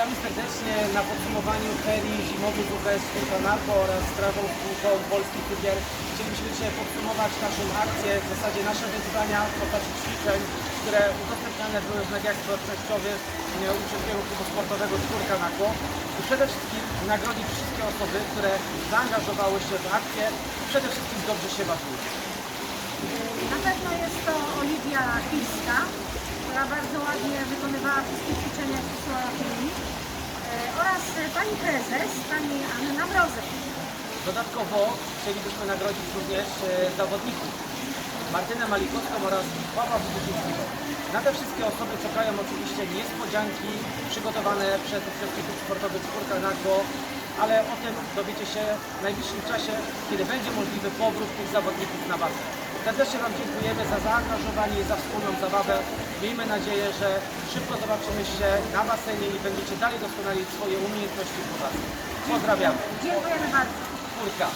Witamy serdecznie na podsumowaniu ferii zimowych Kulka Narko oraz Strażą Kółką Polski Cukier. Chcielibyśmy dzisiaj podsumować naszą akcję, w zasadzie nasze wyzwania w postaci ćwiczeń, które udostępniane były w mediach społecznościowych Uczestniego Klubu Sportowego Czwórka Narko. I przede wszystkim nagrodzić wszystkie osoby, które zaangażowały się w akcję przede wszystkim dobrze się bawiły. Na pewno jest to Oliwia Pilska, która bardzo ładnie wykonywała wszystkie ćwiczenia, jak pani prezes, pani Anna Mrozek. Dodatkowo chcielibyśmy nagrodzić również e, zawodników Martynę Malikowską oraz Pawła Wybudzińskiego. Na te wszystkie osoby czekają oczywiście niespodzianki przygotowane przez Uczestników Klub Sportowy Czwórka Nagło, ale o tym dowiecie się w najbliższym czasie, kiedy będzie możliwy powrót tych zawodników na bazę. Serdecznie Wam dziękujemy za zaangażowanie i za wspólną zabawę. Miejmy nadzieję, że szybko zobaczymy się na basenie i będziecie dalej doskonalić swoje umiejętności w. Pozdrawiamy. Dziękujemy bardzo. Czwórka.